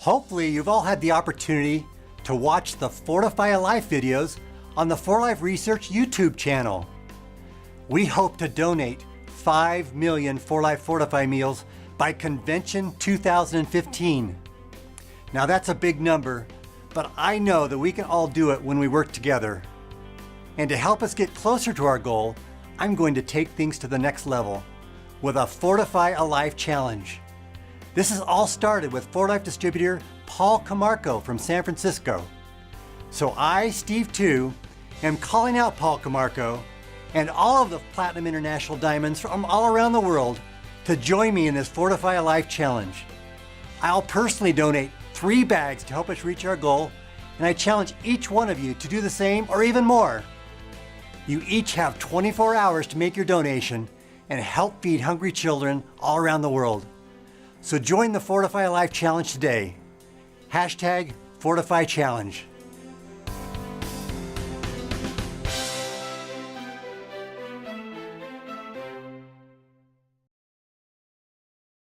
Hopefully, you've all had the opportunity to watch the Fortify a Life videos on the For Life Research YouTube channel. We hope to donate 5 million For Life Fortify meals by Convention 2015. Now, that's a big number, but I know that we can all do it when we work together. And to help us get closer to our goal, I'm going to take things to the next level with a Fortify a Life challenge. This has all started with For Life distributor Paul Camarco from San Francisco. So I, Steve too, am calling out Paul Camarco and all of the Platinum International Diamonds from all around the world to join me in this Fortify a Life challenge. I'll personally donate three bags to help us reach our goal, and I challenge each one of you to do the same or even more. You each have 24 hours to make your donation and help feed hungry children all around the world. So join the Fortify Life challenge today. Hashtag Fortify Challenge.